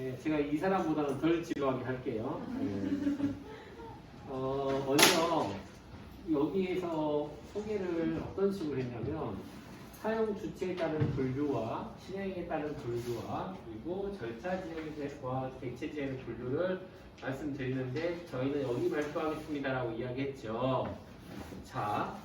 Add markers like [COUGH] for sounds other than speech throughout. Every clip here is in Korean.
예, 제가 이 사람보다는 덜 지루하게 할게요. 예. 어, 먼저 여기에서 소개를 어떤 식으로 했냐면 사용 주체에 따른 분류와 실행에 따른 분류와 그리고 절차 지행과 객체 지행 분류를 말씀드리는데 저희는 여기 발표하겠습니다라고 이야기했죠. 자,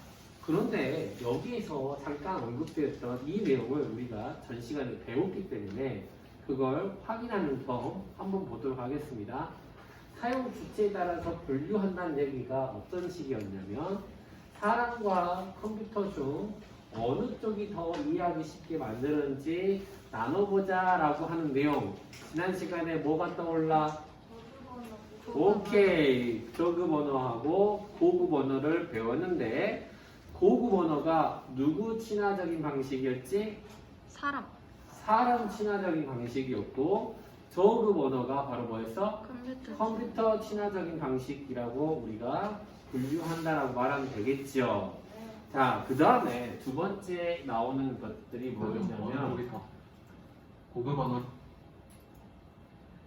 그런데 여기에서 잠깐 언급되었던 이 내용을 우리가 전 시간에 배웠기 때문에 그걸 확인하는 점 한번 보도록 하겠습니다. 사용 주체에 따라서 분류한다는 얘기가 어떤 식이었냐면 사람과 컴퓨터 중 어느 쪽이 더 이해하기 쉽게 만드는지 나눠보자 라고 하는 내용. 지난 시간에 뭐가 떠올라? 오케이. 저급 언어하고 고급 언어를 배웠는데 고급 언어가 누구 친화적인 방식이었지? 사람, 사람 친화적인 방식이었고 저급 언어가 바로 뭐였어? 컴퓨터, 컴퓨터 친화적인 방식이라고 우리가 분류한다라고 말하면 되겠죠. 자, 그 다음에 두 번째 나오는 것들이 뭐였냐면 고급 언어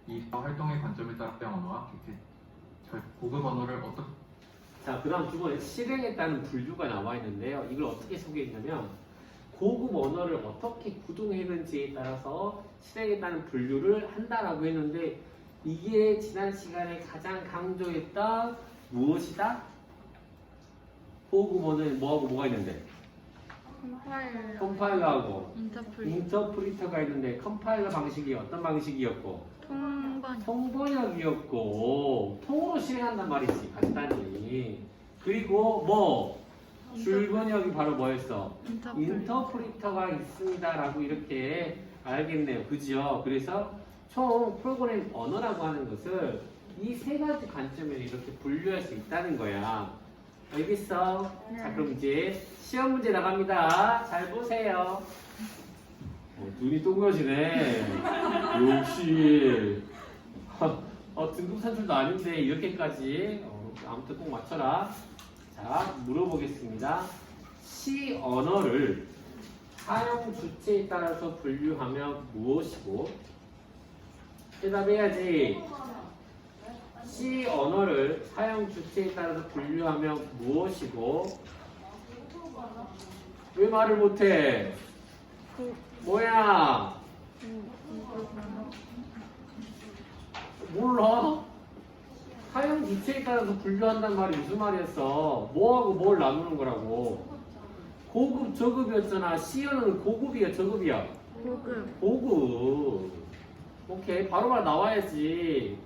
이 활동의 관점에 따라 사용 언어와 고급 언어를 어떻게 자, 그 다음 두 번째 실행에 따른 분류가 나와 있는데요. 이걸 어떻게 소개했냐면 고급 언어를 어떻게 구동했는지에 따라서 실행에 따른 분류를 한다라고 했는데 이게 지난 시간에 가장 강조했던 무엇이다? 고급 언어는 뭐하고 뭐가 있는데? 컴파일러, 컴파일러하고 인터프리, 인터프리터가 있는데 컴파일러 방식이 어떤 방식이었고? 통번역, 통번역이었고. 통으로 실행한단 말이지 간단히. 그리고 뭐 줄번역이 바로 뭐였어? 인터프리, 인터프리터가 있습니다라고 이렇게 알겠네요. 그죠? 그래서 총 프로그램 언어라고 하는 것을 이 세 가지 관점에서 이렇게 분류할 수 있다는 거야. 알겠어? 자 그럼 이제 시험 문제 나갑니다. 잘 보세요. 어, 눈이 동그러지네. 역시. 어, 등급 산출도 아닌데 이렇게까지. 어, 아무튼 꼭 맞춰라. 자, 물어보겠습니다. 시 언어를 사용 주체에 따라서 분류하면 무엇이고? 대답해야지. 시 언어를 사용 주체에 따라서 분류하면 무엇이고? 왜 말을 못해? 고, 뭐야? 몰라? 주체에 따라서 분류한다는 말이 무슨 말이었어? 뭐하고 뭘 나누는 거라고? 고급, 저급이었잖아. C어는 고급이야, 저급이야? 고급, 고급. 오케이, 바로바로 나와야지.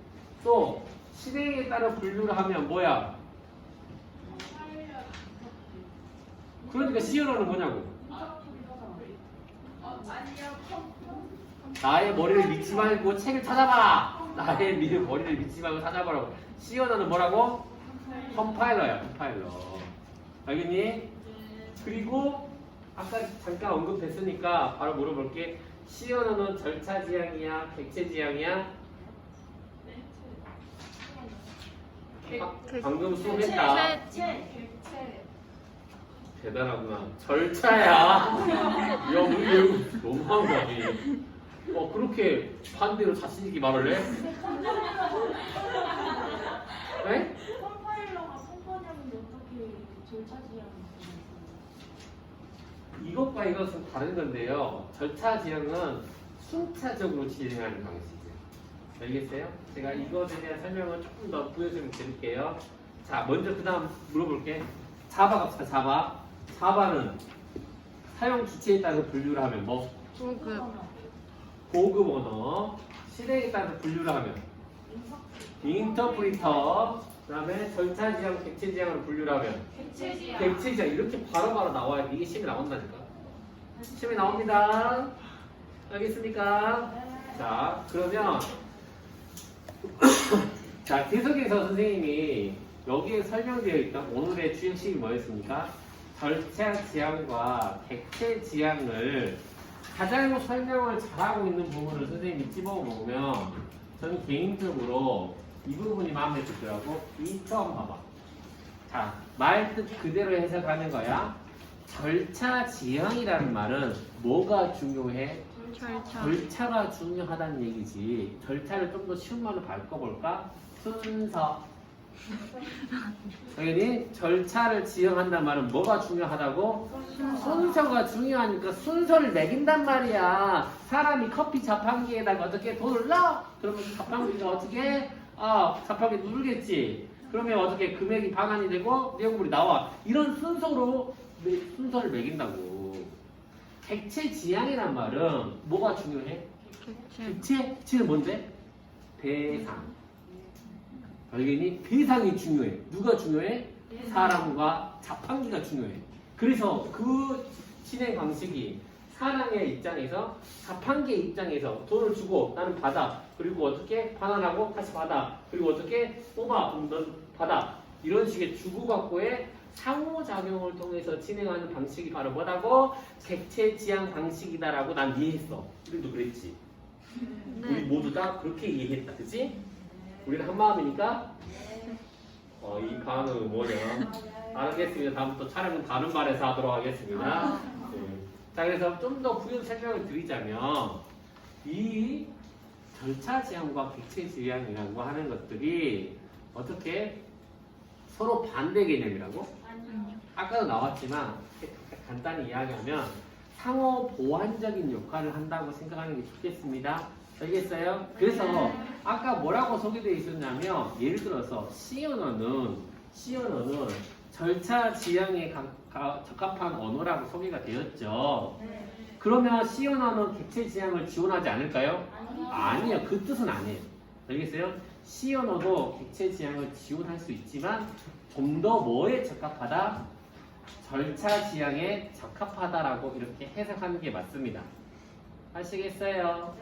또, 실행에 따라 분류를 하면 뭐야? 그러니까 C어는 뭐냐고? 나의 머리를 믿지 말고 책을 찾아봐. 나의 미- 머리를 믿지 말고 찾아봐라고. 시어너는 뭐라고? 컴파일러야, 컴파일러. 알겠니? 그리고 아까 잠깐 언급했으니까 바로 물어볼게. 시어너는 절차 지향이야, 객체 지향이야? 아, 방금 수업했다. 대단하구나. 절차야. 야, 우리 외국 너무한 거 아니? 어, 그렇게 반대로 자신있게 말을 해? 네? 컴파일러가 컴퍼니하는데 어떻게 절차 지향을 이것과 이것은 다른 건데요. 절차 지향은 순차적으로 진행하는 방식이에요. 알겠어요? 제가 이것에 대한 설명을 조금 더 부여좀 드릴게요. 자, 먼저 그 다음 물어볼게. 자바 갑시다, 자바. 자바는 사용 주체에 따라서 분류를 하면 뭐? 고급, 고급 언어. 실행에 따라서 분류를 하면 인 터프리터. 그 다음에 절차 지향, 객체 지향을 분류를 하면 객체 지향 객체 지향. 이렇게 바로바로 나와야 돼. 이게 시험에 나온다니까. 시험에 나옵니다. 알겠습니까? 자, 그러면 [COUGHS] 자 계속해서 선생님이 여기에 설명되어 있던 오늘의 주역식이 뭐였습니까? 절차 지향과 객체 지향을 가장 설명을 잘하고 있는 부분을 선생님이 집어보면 저는 개인적으로 이 부분이 마음에 들더라고. 이 처음 봐봐. 자, 말 뜻 그대로 해석하는 거야. 절차 지향이라는 말은 뭐가 중요해? 절차. 절차가 중요하다는 얘기지. 절차를 좀 더 쉬운 말로 바꿔볼까? 순서. [LAUGHS] 당연히 절차를 지향한단 말은 뭐가 중요하다고? 순서가 중요하니까 순서를 매긴단 말이야. 사람이 커피 자판기에다가 어떻게 돈을 넣어? 그러면 자판기가 어떻게? 아, 자판기 누르겠지. 그러면 어떻게 금액이 반환이 되고 내용물이 나와. 이런 순서로 매- 순서를 매긴다고. 객체 지향이란 말은 뭐가 중요해? 객체. 객체? 객체는 뭔데? 대상. 알겠니? 대상이 중요해. 누가 중요해? 사람과 자판기가 중요해. 그래서 그 진행 방식이 사람의 입장에서 자판기의 입장에서 돈을 주고 나는 받아. 그리고 어떻게 반환하고 다시 받아. 그리고 어떻게 뽑아. 그럼 넌 받아. 이런 식의 주고받고의 상호작용을 통해서 진행하는 방식이 바로 뭐라고? 객체 지향 방식이다라고 난 이해했어. 우리도 그랬지. 우리 네. 모두 다 그렇게 이해했다. 그치? 우리는 한 마음이니까 어, 이 반응은 뭐냐? 알겠습니다. 다음부터 촬영은 다른 말에서 하도록 하겠습니다. 네. 자, 그래서 좀 더 부연 설명을 드리자면 이 절차 지향과 객체 지향이라고 하는 것들이 어떻게 서로 반대 개념이라고? 아니요. 아까도 나왔지만 간단히 이야기하면 상호 보완적인 역할을 한다고 생각하는 게 좋겠습니다. 알겠어요? 그래서 아까 뭐라고 소개되어 있었냐면 예를 들어서 C 언어는 C 언어는 절차 지향에 가- 가- 적합한 언어라고 소개가 되었죠. 그러면 C 언어는 객체 지향을 지원하지 않을까요? 아니요, 그 뜻은 아니에요. 알겠어요? C 언어도 객체 지향을 지원할 수 있지만 좀 더 뭐에 적합하다? 절차 지향에 적합하다라고 이렇게 해석하는 게 맞습니다. 아시겠어요?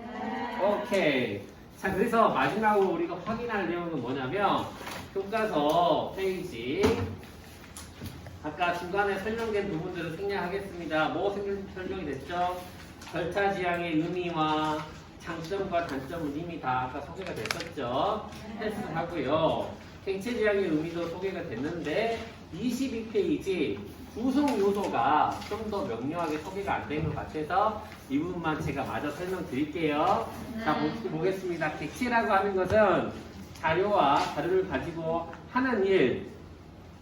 오케이. 자, 그래서 마지막으로 우리가 확인할 내용은 뭐냐면 교과서 페이지 아까 중간에 설명된 부분들을 생략하겠습니다. 뭐 생- 설명이 됐죠? 절차 지향의 의미와 장점과 단점은 이미 다 아까 소개가 됐었죠. 패스하고요. 객체 지향의 의미도 소개가 됐는데 22페이지 구성 요소가 좀 더 명료하게 소개가 안 된 것 같아서 이 부분만 제가 마저 설명드릴게요. 자 보- 보겠습니다. 객체라고 하는 것은 자료와 자료를 가지고 하는 일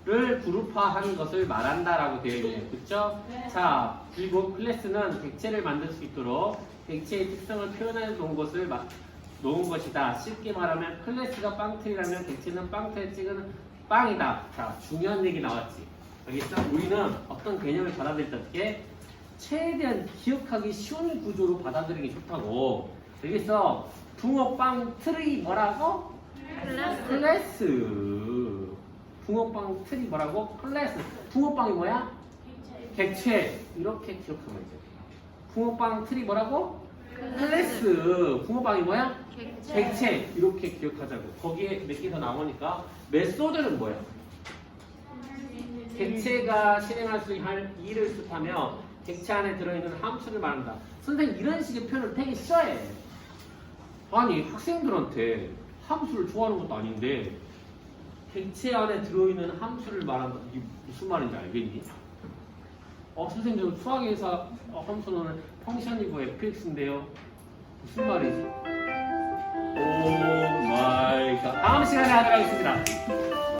을 그룹화하는 것을 말한다라고 되어 있네요. 그렇죠? 자 그리고 클래스는 객체를 만들 수 있도록 객체의 특성을 표현해 놓은 것을 마- 놓은 것이다. 쉽게 말하면 클래스가 빵틀이라면 객체는 빵틀에 찍은 빵이다. 자 중요한 얘기 나왔지. 알겠어? 우리는 어떤 개념을 받아들일 때 최대한 기억하기 쉬운 구조로 받아들이는 게 좋다고. 알겠어? 붕어빵 틀이 뭐라고? 클래스. 클래스. 붕어빵 틀이 뭐라고? 클래스. 붕어빵이 뭐야? 객체. 이렇게 기억하면 돼. 붕어빵 틀이 뭐라고? 클래스. 붕어빵이 뭐야? 객체. 객체. 이렇게 기억하자고. 거기에 몇 개더 나오니까 메소드는 뭐야? 객체가 실행할 수할 일을 뜻하며 객체 안에 들어있는 함수를 말한다. 선생님 이런 식의 표현을 되게 싫어해. 아니 학생들한테 함수를 좋아하는 것도 아닌데 객체 안에 들어있는 함수를 말한다. 이게 무슨 말인지 알겠니? 어 선생님 저 수학에서 어, 함수는 펑션이고 fx인데요. 무슨 말이지? 오 마이 갓. 다음 시간에 하도록 하겠습니다.